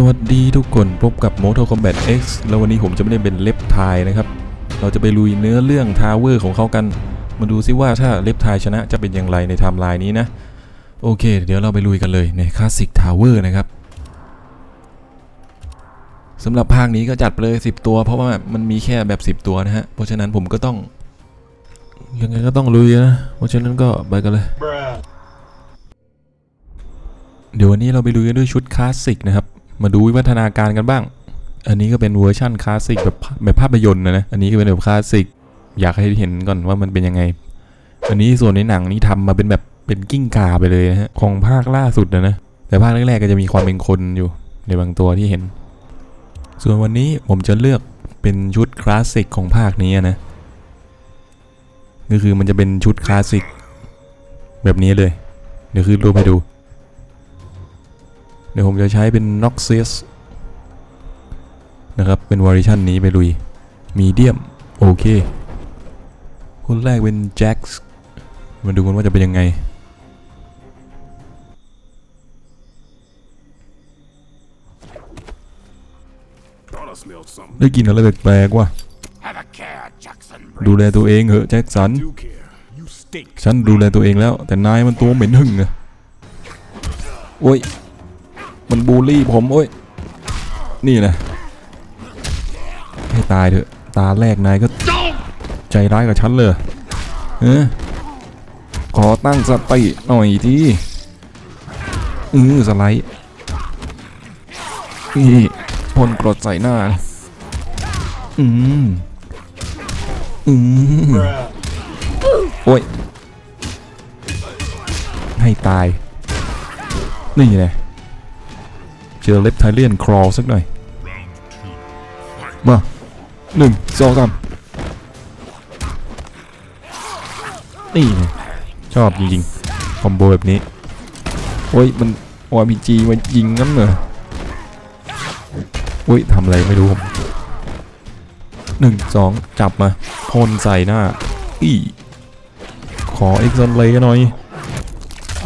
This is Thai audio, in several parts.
สวัสดีทุกคนพบกับ Mortal Kombat X แล้ววันนี้ผมจะไม่ได้เป็นเล็บทายนะครับ เราจะไปลุยเนื้อเรื่องทาวเวอร์ของเขากัน มาดูซิว่าถ้าเล็บทายชนะจะเป็นอย่างไรในไทม์ไลน์นี้นะ โอเค เดี๋ยวเราไปลุยกันเลยในคลาสสิกทาวเวอร์นะครับสำหรับภาคนี้ก็จัดไปเลย 10 ตัว เพราะว่ามันมีแค่แบบ 10 ตัวนะฮะ เพราะฉะนั้นผมก็ต้อง ยังไงก็ต้องลุยนะ เพราะฉะนั้นก็ไปกันเลย เดี๋ยววันนี้เราไปลุยกันด้วยชุดคลาสสิกนะครับ มาดูวิวัฒนาการกันบ้าง อันนี้ก็เป็นเวอร์ชั่นคลาสสิกแบบแบบภาพยนตร์นะนะ อันนี้ก็เป็นแบบคลาสสิก อยากให้เห็นก่อนว่ามันเป็นยังไง อันนี้ส่วนในหนังนี่ทำมาเป็นแบบเป็นกิ้งก่าไปเลยนะฮะ ของภาคล่าสุดนะนะ แต่ภาคแรกๆก็จะมีความเป็นคนอยู่ในบางตัวที่เห็น ส่วนวันนี้ผมจะเลือกเป็นชุดคลาสสิกของภาคนี้นะ ก็คือมันจะเป็นชุดคลาสสิกแบบนี้เลย เดี๋ยวคือรูปให้ดู เดี๋ยวผมจะใช้เป็น Noxious นะครับ เป็นวอร์ชันนี้ไปลุยมีเดียมโอเค คนแรกเป็น Jax มาดูกันว่าจะเป็นยังไง ได้กินอะไรแปลกๆว่ะ ดูแลตัวเองเหอะแจ็คสัน ฉันดูแลตัวเองแล้ว แต่นายมันตัวเหม็นหึ่งอะโอ้ย มันบูลลี่ผมโอ้ย นี่แหละให้ตายเถอะ ตาแรกนายก็ ใจร้ายกับฉันเลยเออขอตั้งสติหน่อยทีอือสไลด์นี่พ่นกรดใส่หน้า อืมอืมโอ้ย ให้ตาย นี่แหละเจอเล็บไทเลียนครอสักหน่อย มาหนึ่งสองสามนี่ชอบจริงๆ คอมโบแบบนี้ โอ้ย มันวาบีจีมายิงงั้นเหรอโอ้ยทำอะไรไม่รู้ผมหนึ่งสองจับมาพ่นใส่หน้า อีขอเอ็กซ์เลยหน่อย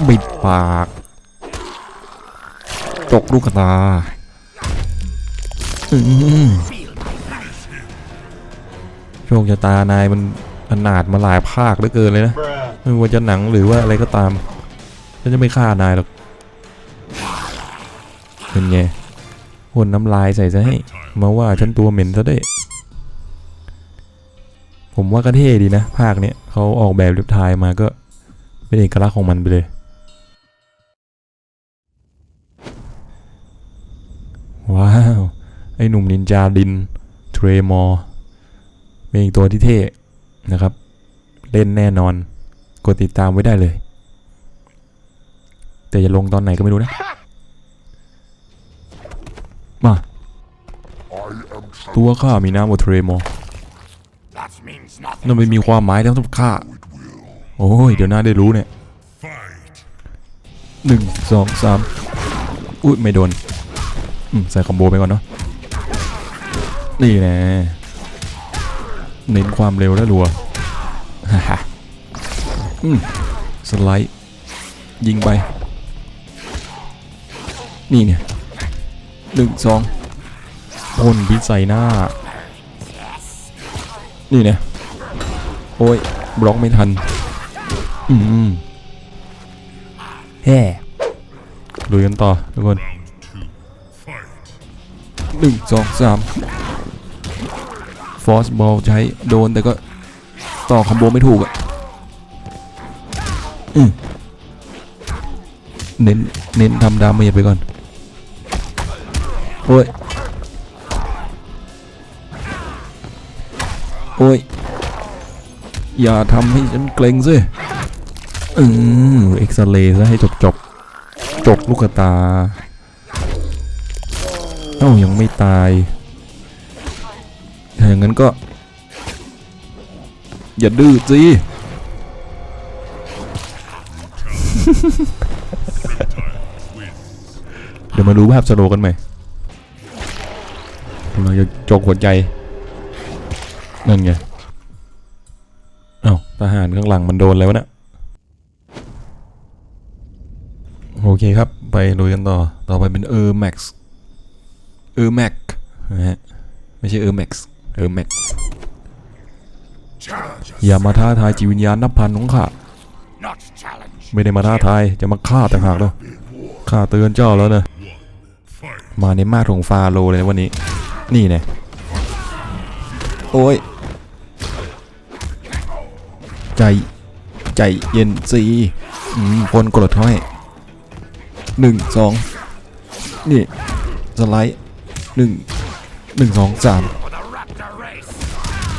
บิดปาก ตกลูกตาอืมโชคชะตานายมันขนาดมาหลายภาคเหลือเกินเลยนะ Bruh. ไม่ว่าจะหนังหรือว่าอะไรก็ตามฉันจะไม่ฆ่านายหรอกเป็นไงพ่นน้ำลายใส่ซะให้มาว่าฉันตัวเหม็นซะได้ ผมว่าก็เท่ดีนะ ภาคเนี้ยเขาออกแบบลิปทายมาก็เป็นเอกลักษณ์ของมันไปเลย ว้าว ไอ้หนุ่มนินจาดินเทรมอร์เป็นอีกตัวที่เท่นะครับ เล่นแน่นอน กดติดตามไว้ได้เลย แต่จะลงตอนไหนก็ไม่รู้นะ มา ตัวข้ามีน้ำว่าเทรมอร์นั่นไม่มีความหมายแล้วทุกข้า โอ้ย เดี๋ยวน่าได้รู้เนี่ยหนึ่งสองสามอุ้ยไม่โดน ใส่คอมโบไปก่อนเนาะนี่แน่เน้นความเร็วและรัวฮ่าฮ่าอืมสไลด์ ยิงไป นี่เนี่ยหนึ่งสองพ่นพิษใส่หน้า นี่เนี่ยโอ้ย บล็อกไม่ทัน อืมแฮ่ลุยกันต่อทุกคน หนึ่งสองสามฟอสบอลใช้โดนแต่ก็ต่อคอมโบไม่ถูกอะเน้นเน้นทำดาเมจไปก่อนโอ้ยโอ้ย อย่าทำให้ฉันเกรงสิอืมเอ็กซเรย์ซะให้จบจบจกลูกตา เอ้ายังไม่ตายถ้าอย่างนั้นก็ อย่าดื้อสิเดี๋ยวมาดูภาพสโลกันใหม่เราจะจกหัวใจ นั่นไง เอ้าทหารข้างหลังมันโดนแล้วนะโอเคครับ ไปลุยกันต่อ ต่อไปเป็นเออร์แม็กซ์ เออแม็กนะฮะไม่ใช่เออแม็กซ์เออแม็กอย่ามาท้าทายจิตวิญญาณนับพันของข้าไม่ได้มาท้าทายจะมาฆ่าต่างหากแล้วข้าเตือนเจ้าแล้วนะมาในมาของฟาโรเลยวันนี้ นี่ไงโอ้ย ใจใจเย็นสีคนกดเขาให้หนึ่งสองนี่ สไลด์ หนึ่งหนึ่งสองสาม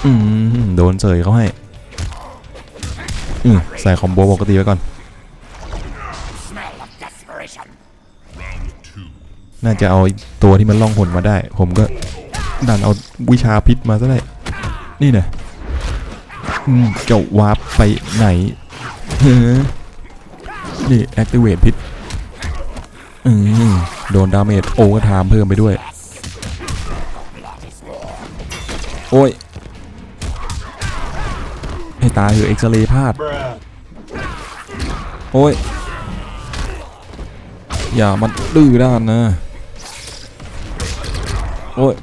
อืมโดนเสยเขาให้ อืมใส่คอมโบปกติไว้ก่อน น่าจะเอาตัวที่มันล่องหนมาได้ ผมก็ดันเอาวิชาพิษมาซะได้ นี่นะเจ้าวาร์ปไปไหนนี่ activate พิษอืมโดนดาเมจโอเวอร์ไทม์เพิ่มไปด้วย โอ้ยให้ตายเหอะเอ็กซเรย์พลาด โอ้ย อย่ามันดื้อด้านนะ โอ้ย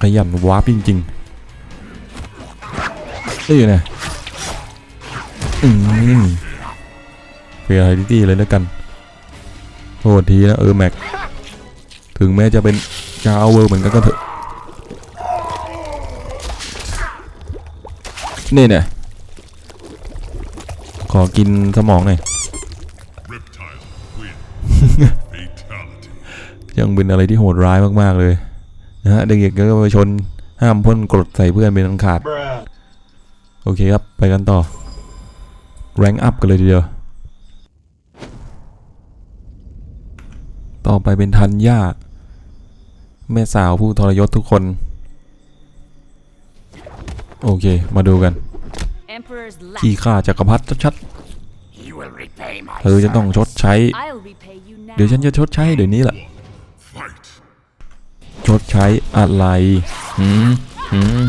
ขยันวาร์ปจริงๆนี่นอืมเฟียร์ไฮดิตี้เลยแล้วกันโทษทีนะเออแม็ก ถึงแม้จะเป็นชาวเวอร์เหมือนกันก็เถอะ นี่เนี่ยขอกินสมองหน่อย Reptile win. Fatality. ยังเป็นอะไรที่โหดร้ายมากๆเลยนะฮะเด็กๆก็ไปชนห้ามพ่นกรดใส่เพื่อนเป็นอันขาด โอเคครับ ไปกันต่อ แรงอัพกันเลยทีเดียว ต่อไปเป็นทันย่าแม่สาวผู้ทรยศทุกคน โอเค มาดูกัน Emperor's ขี้ last. ข้าจักรพรรดิชัด He will repay my ๆเธอจะต้องชด service. ใช้ I'll repay you now. เดี๋ยวฉันจะชดใช้เดี๋ยวนี้แหละ Fight. ชดใช้อะไรหืมหืม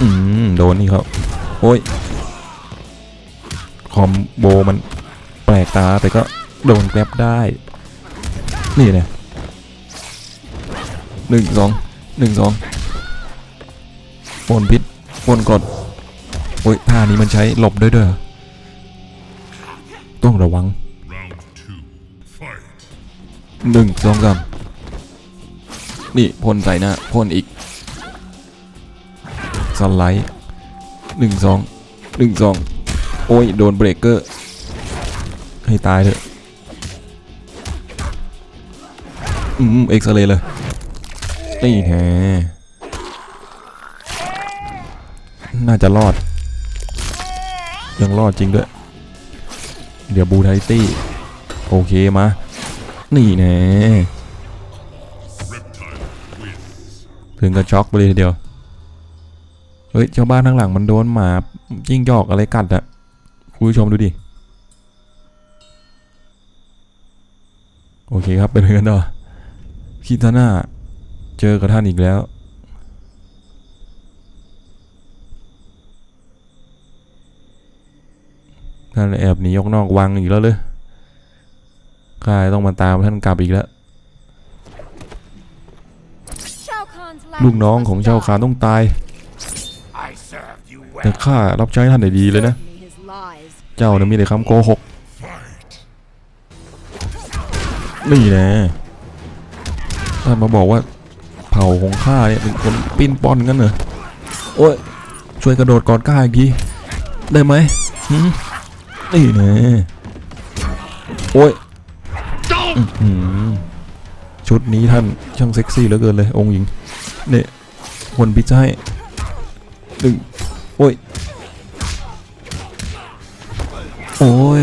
อืมโดนนี่เขาโอ้ย คอมโบมันแปลกตาแต่ก็โดนแกร็บได้ นี่เนี่ยหนึ่งสองหนึ่งสอง ปนพิษปนกดโอ้ยท่านี้มันใช้หลบด้วยเด้อต้องระวังหนึ่งสองสามนี่พ่นใส่หน้าพ่นอีกสไลด์หนึ่งสองหนึ่งสองโอ้ย โดนเบรกเกอร์ ให้ตายเถอะอืมเอ็กซเรย์เลยนี่แฮ น่าจะรอด ยังรอดจริงด้วย เดี๋ยวบูไทตี้ โอเคมา นี่แน่ถึงกับช็อกไปเลยทีเดียว เฮ้ยชาวบ้านข้างหลังมันโดนหมาจิ้งจอกอะไรกัดอะคุณผู้ชมดูดิ โอเคครับเป็นกันต่อคิตาน่าเจอกับท่านอีกแล้ว ท่านแอบหนีออกนอกวังอีกแล้วเลยข้าต้องมาตามท่านกลับอีกแล้ว Shao Kahn's ลูกน้องของเจ้าขาต้องตาย I served you แต่ well. ข้ารับใช้ท่านได้ดีเลยนะ me his lies. เจ้านะมีแต่คำโกหก Fight. นี่นะท่านมาบอกว่าเผ่าของข้าเนี่ยเป็นคนปิ้นป้อนงั้นเหรอ โอ้ย ช่วยกระโดดกอดข้าอีกที ได้ไหมหืม นี่นะโอ้ยออชุดนี้ท่านช่างเซ็กซี่เหลือเกินเลย องค์หญิงเนี่ยคนพิซซ่าให้หนึ่งโอ้ย โอ้ย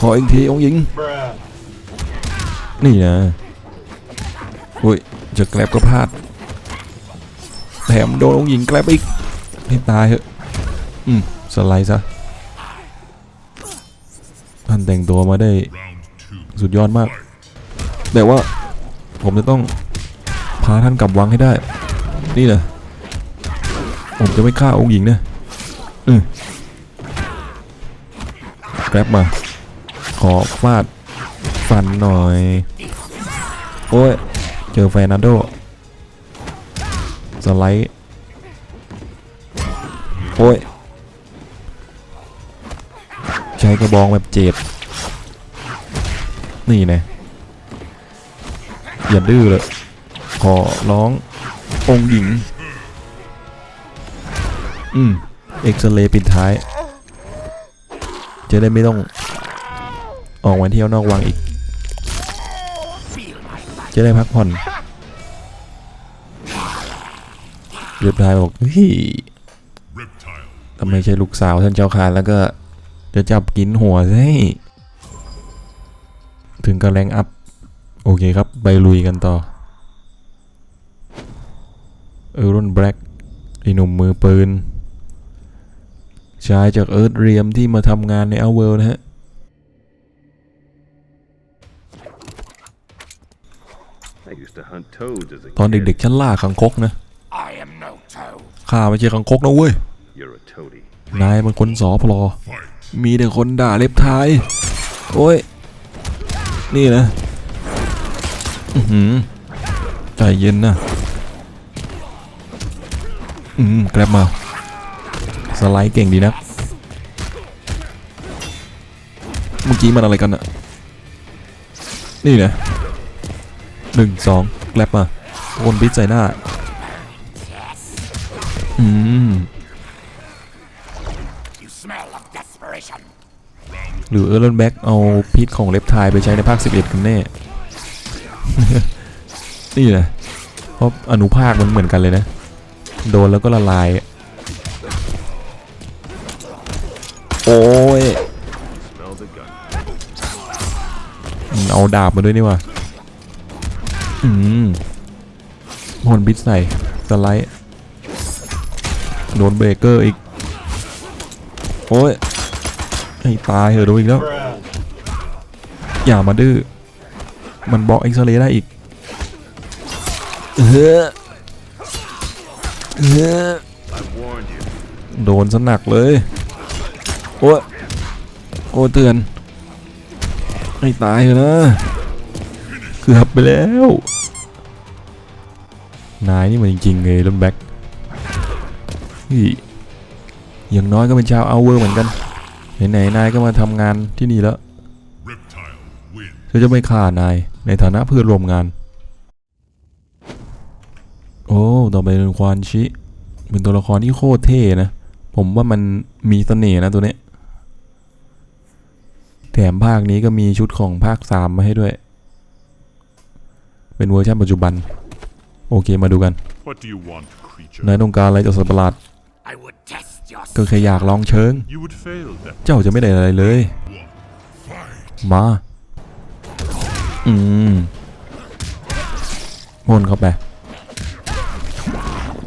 ขออีกทีองค์หญิง นี่นะโอ้ย จะแกลบก็พลาด แถมโดนองค์หญิงแกลบอีกให้ตายเหอะ อืม สไลด์ซะท่านแต่งตัวมาได้สุดยอดมาก แต่ว่าผมจะต้องพาท่านกลับวังให้ได้ นี่นะผมจะไม่ฆ่าองค์หญิงนะอืมแกร็บมา ขอฟาดฟันหน่อย โอ้ย เจอแฟนันโด สไลด์ โอ้ย ใช้กระบองแบบเจ็บ นี่นะอย่าดื้อเลย ขอร้ององค์หญิง อืม เอ็กซเรย์ปิดท้าย จะได้ไม่ต้อง ออกมาเที่ยวนอกวังอีก จะได้พักผ่อนเรียบร้อยบอกเฮ้ยทำไมใช่ลูกสาวท่านเจ้าคานแล้วก็ จะจับกินหัวใช่ถึงกับแรงอัพ โอเคครับ ไปลุยกันต่อเออรอนแบล็กไอหนุ่มมือปืน ชายจากเอิร์ธเรียมที่มาทำงานในเอาเวลนะฮะ I used to hunt toads as a ตอน kid. เด็กๆฉันล่าคังคกนะ I am no toad. ข้าไม่ใช่คังคกนะเว้ย You're a toady. นายมันคนสอพลอ Fight. มีแต่คนด่าเล็บท้าย โอ้ย นี่นะอือหือใจเย็นนะ อืมแกร็บมา สไลด์เก่งดีนะ เมื่อกี้มันอะไรกันอะนี่นะหนึ่งสองแกร็บมาวนบิดใส่หน้า อืม หรือเออร์เลนแบ็กเอาพิษของเล็บทายไปใช้ในภาค 11 กันแน่ นี่นะเพราะอนุภาคมันเหมือนกันเลยนะ โดนแล้วก็ละลาย โอ้ยเอาดาบมาด้วยนี่ว่ะอืมพ่นพิษใส่สไลด์โดนเบรกเกอร์อีก โอ้ย ให้ตายเหอะโดนอีกแล้ว อย่ามาดื้อ มันบล็อกเอ็กซเรย์ได้อีก เออเออโดนสนักเลย โอ้ยโอ้เตือนให้ตายเถอะนะ เกือบไปแล้ว นายนี่มันจริงๆเลยลันแบ็กอย่างน้อยก็เป็นชาวเอาเวอร์เหมือนกัน ไหนๆนายก็มาทำงานที่นี่แล้ว Reptile. Win. ฉันจะไม่ฆ่านายในฐานะเพื่อนร่วมงาน โอ้ ต่อไปเป็นควานชิ เป็นตัวละครที่โคตรเท่นะ ผมว่ามันมีเสน่ห์นะตัวเนี้ย แถมภาคนี้ก็มีชุดของภาค3มาให้ด้วย เป็นเวอร์ชันปัจจุบัน โอเคมาดูกัน What do you want, creature? นายต้องการอะไรจากสัตว์ประหลาด I would test your ก็แค่อยากลองเชิง You would fail that. เจ้าจะไม่ได้อะไรเลย Fight. มา อืมพ่นเข้าไป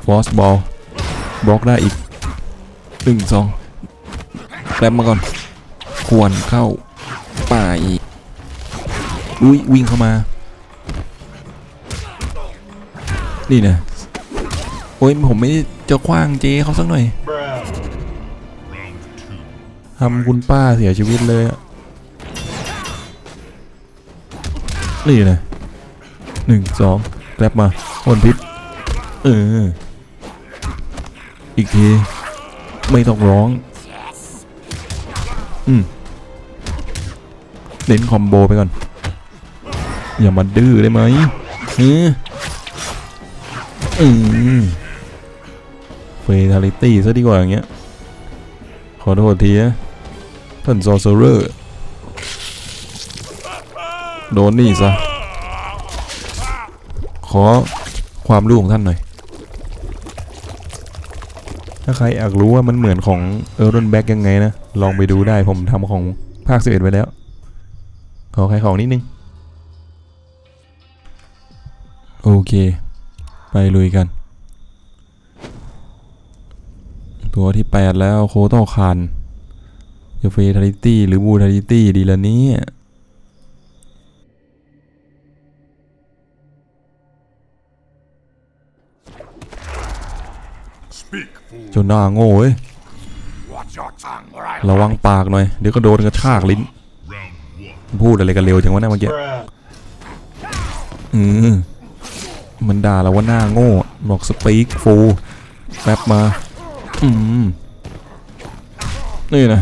ฟอสบอลบล็อกได้อีกหนึ่งสองแกรบมาก่อน ควรเข้าป่าอีก อุ้ยวิ่งเข้ามา นี่นะโอ้ยผมไม่จะคว้างเจเขาสักหน่อย Round two. ทำคุณป้าเสียชีวิตเลยอะนี่นะหนึ่งสองแกลบมาพ่นพิษเอออีกที ไม่ต้องร้อง อืมเน้นคอมโบไปก่อน อย่ามาดื้อได้ไหมเอออืมเฟทาลิตี้ซะดีกว่าอย่างเงี้ย ขอโทษทีนะ ท่านซอเซอร์โดนนี่ซะ ขอความรู้ของท่านหน่อย ถ้าใครอยากรู้ว่ามันเหมือนของเออร์นแบ็กยังไงนะ ลองไปดูได้ผมทำของภาค 11ไปแล้ว ขอใครของนิดนึง โอเค ไปลุยกัน ตัวที่ 8 แล้วโคโตคาน จะเฟทาริตี้หรือบูทาริตี้ดีละเนี่ยจนหน้าโง่เว้ยระวังปากหน่อย เดี๋ยวก็โดนกระชากลิ้น พูดอะไรกันเร็วจังวะเนะเมื่อกี้อืมมันด่าเราว่าหน้าโง่ บอกสปีกฟูแป๊บมา อืมนี่นะ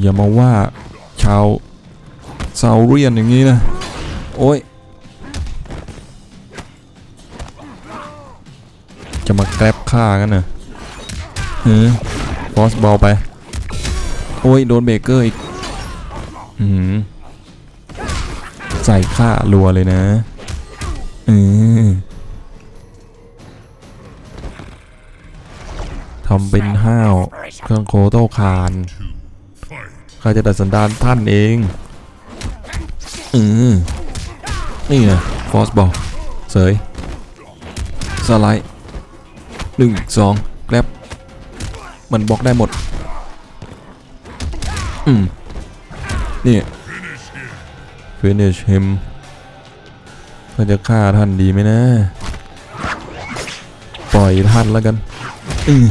อย่ามาว่าชาวซาวเรียนอย่างนี้นะ โอ้ย จะมาแกร็บฆ่ากันนะเฮ้ยฟอสบอลไป โอ้ย โดนเบเกอร์อีก อืมใส่ฆ่ารัวเลยนะ อืมทำเป็นห้าวเครื่องโคโต้คาน Fight. ข้าจะดัดสันดานท่านเอง อืมนี่ไงฟอสบอลเสยสไลด์หนึ่งสองแกร็บมันบล็อกได้หมด อืม นี่ finish him เราจะฆ่าท่านดีไหมนะ ปล่อยท่านแล้วกัน อืม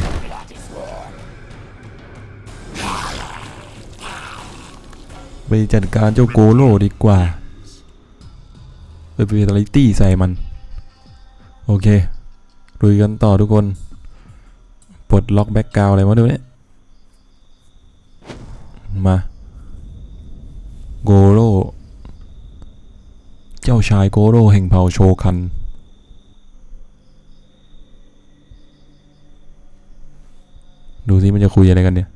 ไปจัดการเจ้าโกโลดีกว่าไปเปตาลิตี้ใส่มัน โอเคลุยกันต่อทุกคน ปลดล็อกแบ็กกราวอะไรวะดูเนี่ย มาโกโลเจ้าชายโกโลแห่งเผ่าโชคัน ดูสิมันจะคุยอะไรกันเนี่ย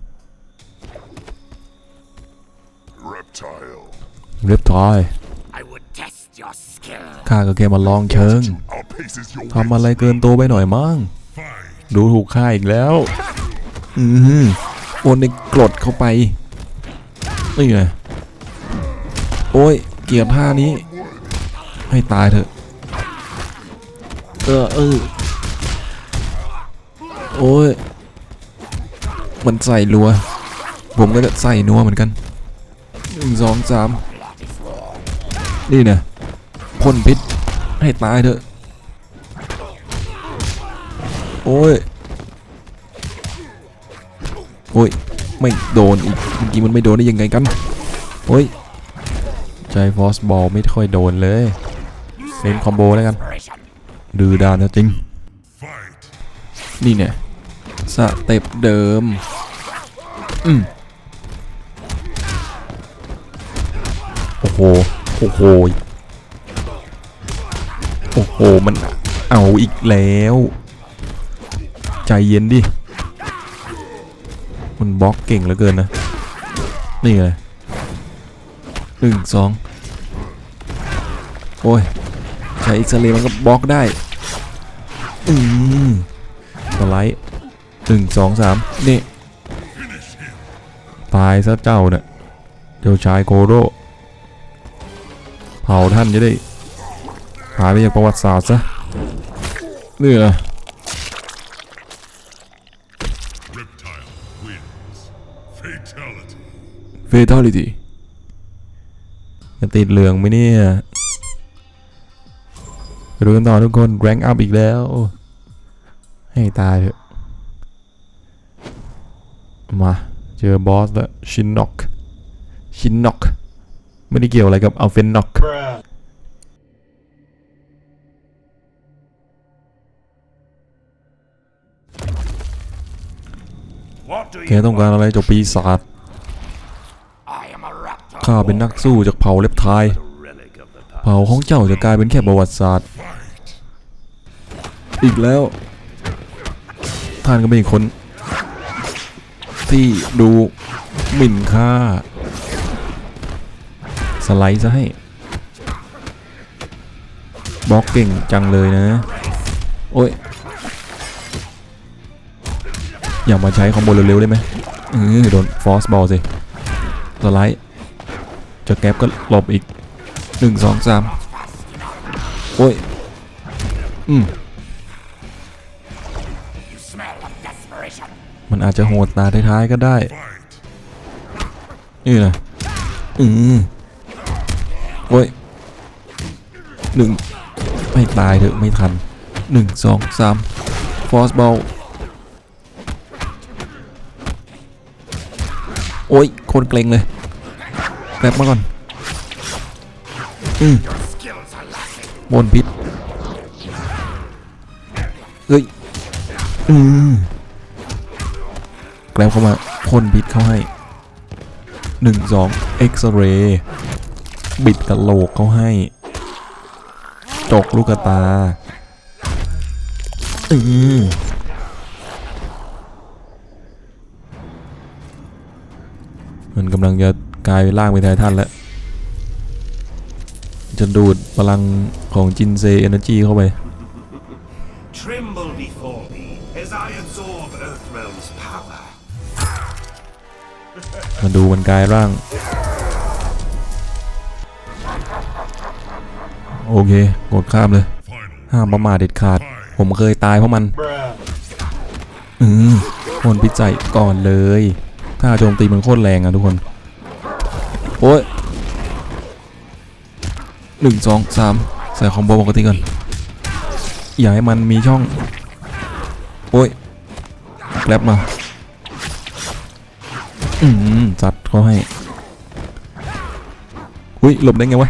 เรียบร้อย I would test your skill. ข้าก็แค่มาลองเชิง Outpaces your ทำอะไรเกินตัวไปหน่อยมั้ง Fight. ดูถูกข้าอีกแล้ว อืมโอนในกรดเข้าไป นี่ไง โอ้ย เกลียร์ท่านี้ ให้ตายเถอะ เออเออโอ้ย มันใส่รัว ผมก็จะใส่นัวเหมือนกันหนึ่งสองสาม นี่เนี่ยพ่นพิษให้ตายเถอะ โอ้ย โอ้ย ไม่โดนอีกเมื่อกี้มันไม่โดนได้ยังไงกัน โอ้ย ใจฟอสบอลไม่ค่อยโดนเลยเล่นคอมโบแล้วกัน ดื้อดานจริง นี่เนี่ยสเต็ปเดิม อืมโอ้โห โอ้โห โอ้โห มันเอาอีกแล้ว ใจเย็นดิ มันบล็อกเก่งเหลือเกินนะ นี่ไงหนึ่งสองโอ้ย ใช้เอ็กซเรย์มันก็บล็อกได้ อืมสไลด์หนึ่งสองสามนี่ ตายซะเจ้าเนี่ยเจ้าชายโกโร เผาท่านจะได้หายไปจากประวัติศาสตร์ซะเนี่ย Reptile wins. Fatality. เฟทัลิตี้จะติดเหลืองไหมเนี่ยไปดูกันต่อทุกคนแรงอัพอีกแล้ว ให้ตายเถอะมา เจอบอสแล้ว ชินน็อก ชินน็อก ไม่ได้เกี่ยวอะไรกับอัลเฟนน็อกแกต้องการอะไรจากปีศาจข้าเป็นนักสู้จากเผ่าเล็บไทยเผ่าของเจ้าจะกลายเป็นแค่ประวัติศาสตร์ อีกแล้ว ท่านก็เป็นอีกคน ที่ดูหมิ่นค่า สไลด์ซะให้บล็อกเก่งจังเลยนะ โอ้ย อย่ามาใช้คอมโบเร็วๆได้ไหมเออโดนฟอสบอลสิ สไลด์จะแก๊ปก็หลบอีกหนึ่งสองสามโอ้ย อืมมันอาจจะโหดตาท้ายๆก็ได้ นี่นะอืม โอ้ยหนึ่งไม่ตายเถอะไม่ทันหนึ่งสองสามฟอสบอลโอ้ยคนเกรงเลยแป๊บมาก่อนอืมบนพิษเอ้ยอืมแกลบเข้ามาพ่นพิษเข้าให้หนึ่งสองเอ็กซเรย์ บิดกระโหลกเขาให้ จกลูกตาอืมมันกำลังจะกลายเป็นร่างเป็นไททันแล้ว จะดูดพลังของจินเซเอเนจีเข้าไป Tremble before me as I absorb Earthrealm's power. มาดูมันกลายร่าง โอเคกดข้ามเลย Final ห้ามประมาทเด็ดขาด ผมเคยตายเพราะมัน อืมคนพิจัยก่อนเลยถ้าโจมตีมันโคตรแรงอะทุกคน โอ้ยหนึ่งสองสามใส่คอมโบปกติก่อน อย่าให้มันมีช่อง โอ้ยแกลบมา อืมจัดเขาให้ อุ้ยหลบได้ไงวะ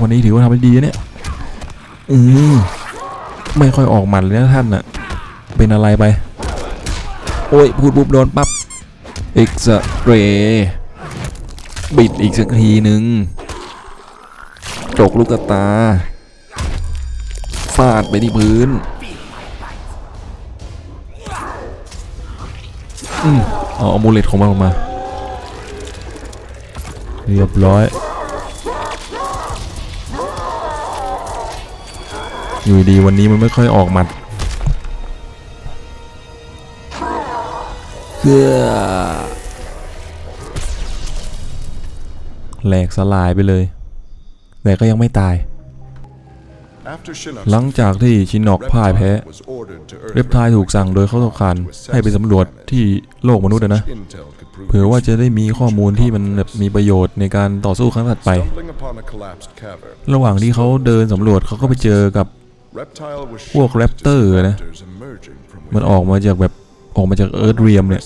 วันนี้ถือว่าทำได้ดีนะเนี่ย อืมไม่ค่อยออกหมัดเลยนะท่านน่ะ เป็นอะไรไป โอ้ย พูดปุ๊บโดนปั๊บเอ็กซเรย์บิดอีกสักทีหนึ่งจกลูกตา ฟาดไปที่พื้น อืมเอาอมูเลตของมันออกมา เรียบร้อย อยู่ดีวันนี้มันไม่ค่อยออกหมัดเกือแหลกสลายไปเลย แต่ก็ยังไม่ตาย หลังจากที่ชินนอกพ่ายแพ้ เรปไทายถูกสั่งโดยเขาตกคานให้ไปสำรวจที่โลกมนุษย์อะนะ เผื่อว่าจะได้มีข้อมูลที่มันแบบมีประโยชน์ในการต่อสู้ครั้งถัดไป ระหว่างที่เขาเดินสำรวจเขาก็ไปเจอกับ พวกแรปเตอร์นะ มันออกมาจากแบบออกมาจากเอิร์ธเรียมเนี่ย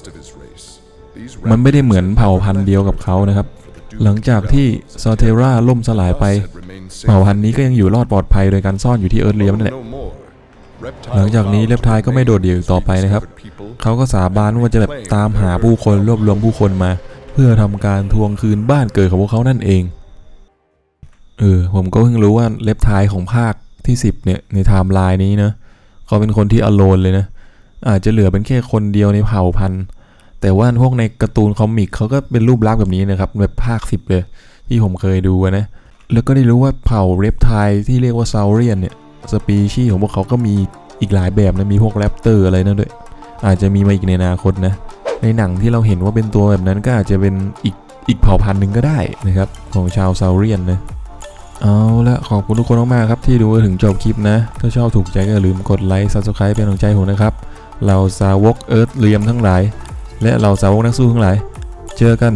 มัมันนไม่ไม่ได้เหมือนเผ่าพันธุ์เดียวกับเขานะครับ หลังจากที่ซาเทราล่มสลายไป เผ่าพันธุ์นี้ก็ยังอยู่รอดปลอดภัยโดยการซ่อนอยู่ที่เอิร์ธเรียมนั่นแหละหลังจากนี้เล็บไทายก็ไม่โดดเดี่ยวอีกต่อไปนะครับ เขาก็สาบานว่าจะแบบตามหาผู้คนรวบรวมผู้คนมา เพื่อทำการทวงคืนบ้านเกิดของพวกเขานั่นเอง เออผมก็เพิ่งรู้ว่าเล็บท้ายของภาค ที่ 10เนี่ยในไทม์ไลน์นี้นะเขาเป็นคนที่อโลนเลยนะอาจจะเหลือเป็นแค่คนเดียวในเผ่าพันธุ์แต่ว่าพวกในการ์ตูนคอมิกเขาก็เป็นรูปลักษณ์แบบนี้นะครับแบบภาค10เลย ที่ผมเคยดูนะ แล้วก็ได้รู้ว่าเผ่าเรปไทที่เรียกว่าซาวเรียนเนี่ยสปีชีส์ของพวกเขาก็มีอีกหลายแบบนะ มีพวกแรปเตอร์อะไรนั่นด้วย อาจจะมีมาอีกในอนาคตนะ ในหนังที่เราเห็นว่าเป็นตัวแบบนั้นก็อาจจะเป็นอีกอีกเผ่าพันธุ์หนึ่งก็ได้นะครับ ของชาวซาวเรียนนะ เอาละขอบคุณทุกคนมากๆครับที่ดูถึงจบคลิปนะ ถ้าชอบถูกใจก็อย่าลืมกดไลค์ซับสไครป์เป็นกำลังใจผมนะครับ เราสาวกเอิร์ธเรียมทั้งหลาย และเราสาวกนักสู้ทั้งหลาย เจอกัน